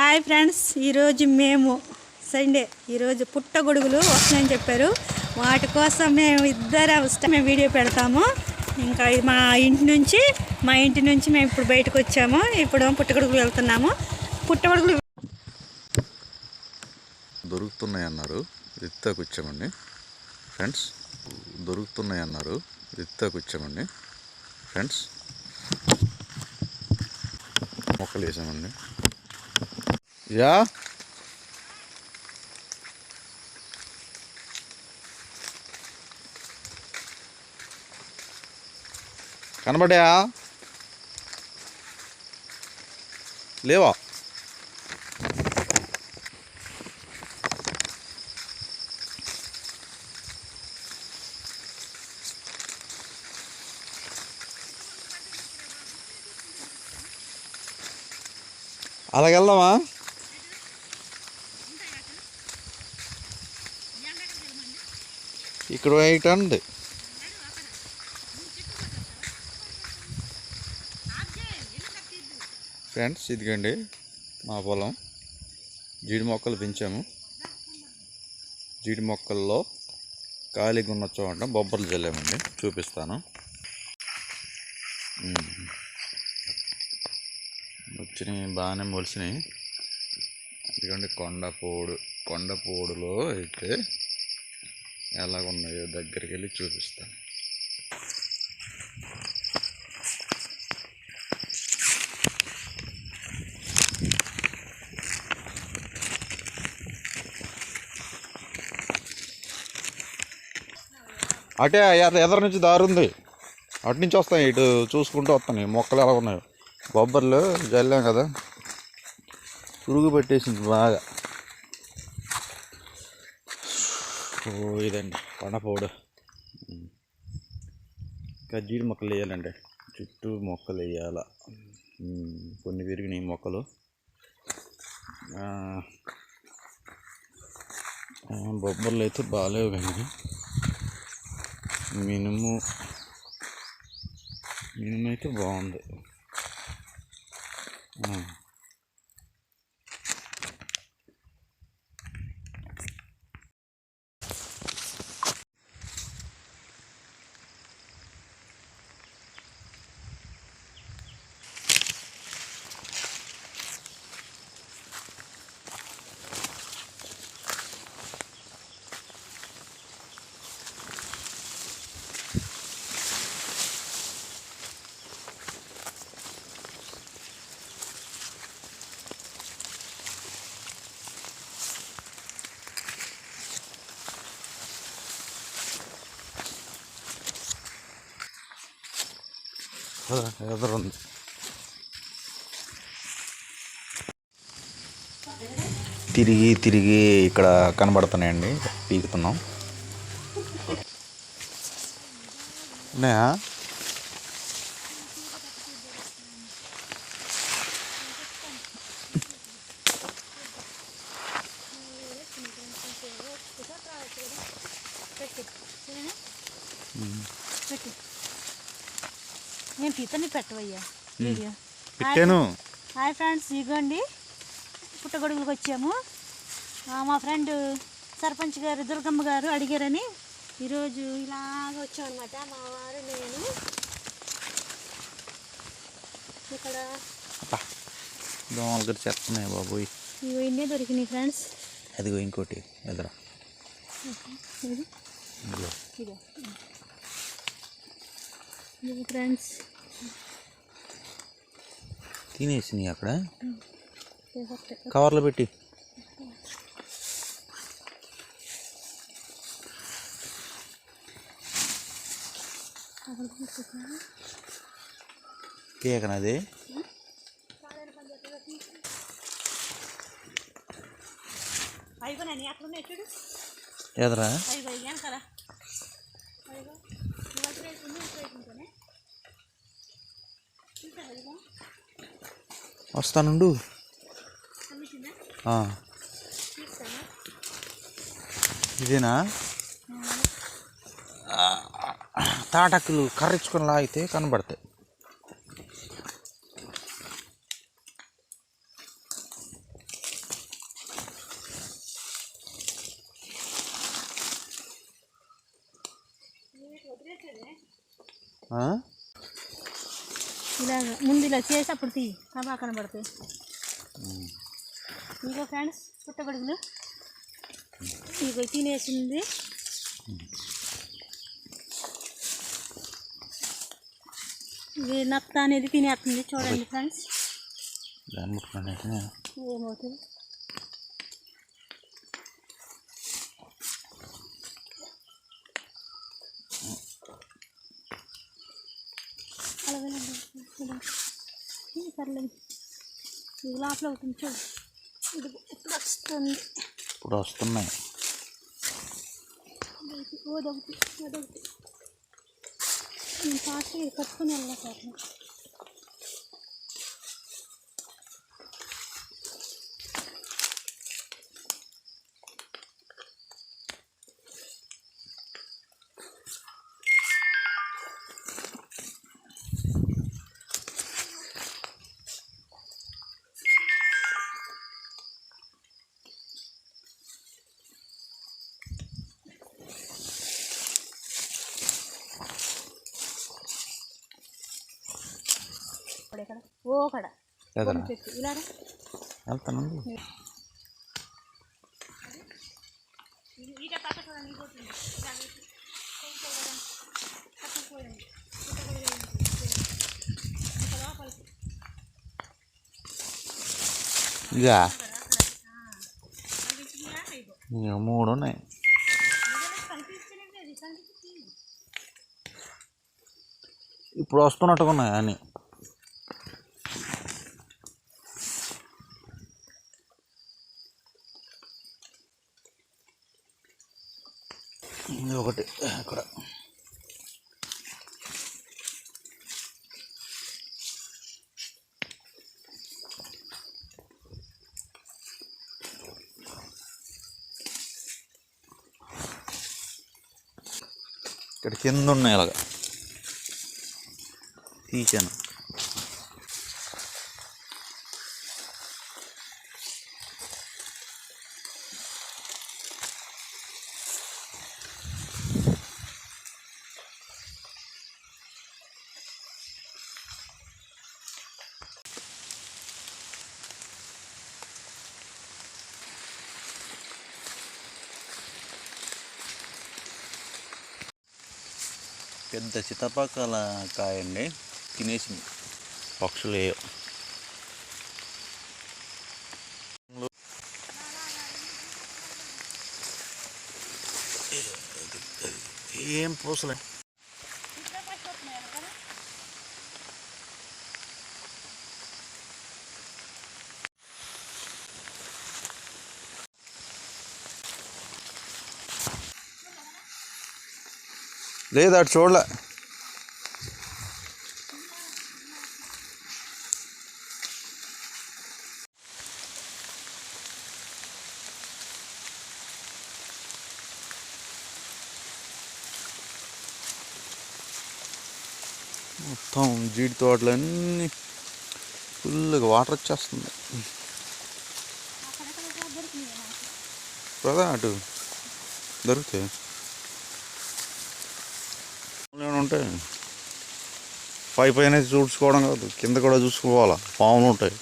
Hi friends ఈరోజు మేము Sunday ఈరోజు పుట్టగొడుగులు వస్తున్నాయని చెప్పారు. వాటి కోసం మేము ఇద్దరం వస్తే మేము వీడియో పెడతాము. ఇంకా ఇది మా ఇంటి నుంచి మా ఇంటి నుంచి మేము ఇప్పుడు బయటకు వచ్చాము. ఇప్పుడు పుట్టగొడుగులు వెళ్తున్నాము. పుట్టగొడుగులు దొరుకుతున్నాయి అన్నారు ఎత్తాకు వచ్చామండి. ఫ్రెండ్స్ దొరుకుతున్నాయి అన్నారు ఎత్తాకు వచ్చామండి. ఫ్రెండ్స్ మొక్కలు వేసామండి. Ja? కనబడాయా లేవా అలాగెళ్దామా? ఇక్కడ వైట్ అండి ఫ్రెండ్స్ ఇదిగండి మా పొలం జీడి మొక్కలు పెంచాము జీడి మొక్కల్లో ఖాళీగా ఉన్న చోట బొబ్బర్లు చల్లామండి చూపిస్తాను వచ్చినాయి బాగానే మొలిసినాయి ఎందుకంటే కొండపోడు కొండపోడులో అయితే ఎలాగ ఉన్నాయో దగ్గరికి వెళ్ళి చూపిస్తాను. అటే ఎద- ఎదర నుంచి దారి ఉంది. అటు నుంచి వస్తాయి ఇటు చూసుకుంటూ వస్తాయి. మొక్కలు ఎలా ఉన్నాయో బొబ్బర్లు జల్లాం కదా. పురుగు పెట్టేసింది బాగా ఓ ఇదండి. పండపోడు కజ్జీడి మొక్కలు వేయాలండి. చుట్టూ మొక్కలు వేయాల. కొన్ని విరిగినాయి మొక్కలు. బొబ్బర్లు అయితే బాగాలేవు కానీ మినుము మినుము అయితే బాగుంది. ఎదురుంది. తిరిగి తిరిగి ఇక్కడ కనబడుతున్నాయండి పీకుతున్నాం. ఉన్నాయా నేను పితని పెట్టవయ్యా. వీడియో. పెట్టాను. Hi friends. ఇగోండి పుట్టగొడుగులకు వచ్చాము. మా ఫ్రెండ్ సర్పంచ్ గారు దుర్గమ్మ గారు అడిగారని ఈరోజు ఇలాగ వచ్చామన్నమాట. మా వారు నేను. ఇక్కడ దోమలు కూడా చెప్తున్నాయి బాబోయ్ ఇవి ఇన్నే దొరికినాయి ఫ్రెండ్స్. అదిగో ఇంకోటి. ఎదురా ఫ్రెండ్స్. తినేసినాయి అక్కడ? కవర్లో పెట్టి. కేకనది ఎదరా? అయిపోయి వెనకాల వస్తానుండు. ఇదేనా? తాటకులు కర్రెచ్చుకొని లాగితే కనబడతాయి. Huh? ఇలాగ ముందు ఇలా చేసి అప్పుడు తీ కబా కనబడతాయి. ఇగో ఫ్రెండ్స్ పుట్టగొడుగులు. ఇగో తినేసింది. ఇది నత్త అనేది తినేస్తుంది. చూడండి ఫ్రెండ్స్. ఏమవుతుంది? అలాగే పర్లేదు ఇది లోపల అవుతుంది చూడు ఇది ఇప్పుడు వస్తుంది ఇప్పుడు వస్తున్నాయి ఓదొకటి ఓదొకటి నేను ఫాస్ట్గా ఇది కట్టుకుని వెళ్ళాను ఇగో. ఇక మూడు ఉన్నాయి. ఇప్పుడు వస్తున్నట్టుగా ఉన్నాయి అని ఇది ఒకటి అక్కడ ఇక్కడ కింద ఉన్నాయి అలాగా తీసాను పెద్ద సీతాపాకాల కాయ అండి తినేసింది పక్షులు ఏయో ఏం పూసలే లేదు అటు చూడలే. మొత్తం జీడి తోటలన్నీ ఫుల్గా వాటర్ వచ్చేస్తుంది. కదా అటు దొరుకుతాయి? ఉంటే పై పైన చూసుకోవడం కాదు కింద కూడా చూసుకోవాలా? పాములు ఉంటాయి.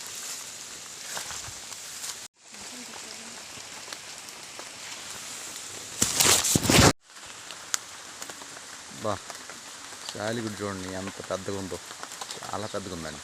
బా శాలిగుడి చూడండి ఎంత పెద్దగా ఉందో చాలా పెద్దగా ఉందండి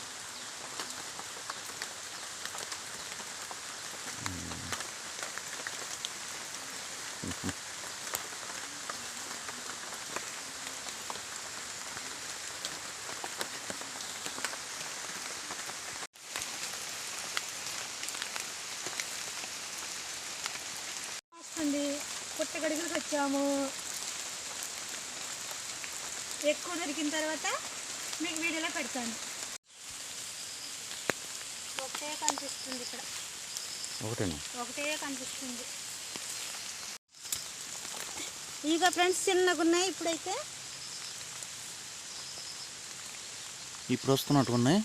వస్తుంది. పుట్టగడుగులకు వచ్చాము. ఎక్కువ దొరికిన తర్వాత మీకు వీడియోలో పెడతాను. ఒకటే కనిపిస్తుంది ఇక్కడ. ఒకటేనా? ఒకటే కనిపిస్తుంది. ఇక ఫ్రెండ్స్ చిన్నగా ఉన్నాయి ఇప్పుడైతే. ఇప్పుడు వస్తున్నట్టు ఉన్నాయి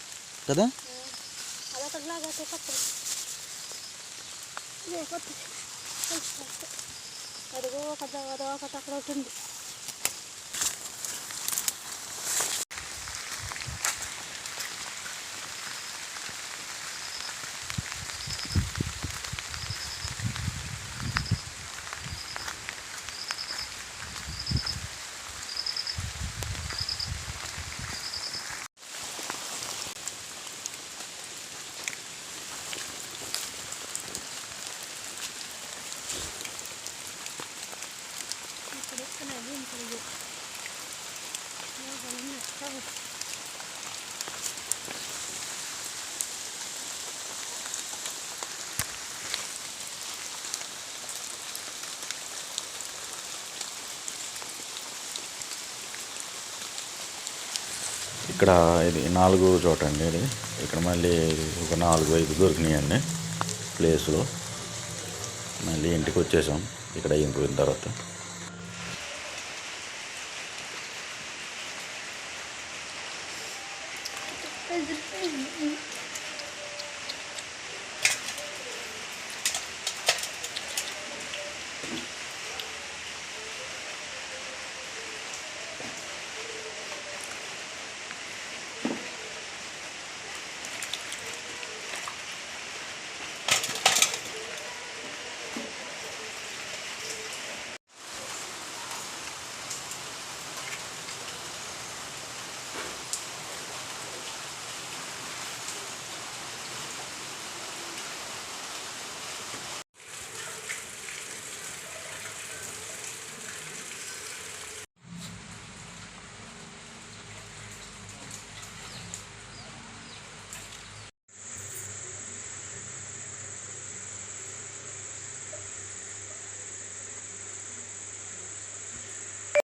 కదా? అదొకటిలాగా కొత్త ఇదే కొత్త అదిగో ఒక అదో ఒకటి này nó không ఇక్కడ ఇది నాలుగు చోట అండి ఇది. ఇక్కడ మళ్ళీ ఒక నాలుగు ఐదు దొరికినాయండి ప్లేస్లో. మళ్ళీ ఇంటికి వచ్చేసాం. ఇక్కడ అయిపోయిన తర్వాత.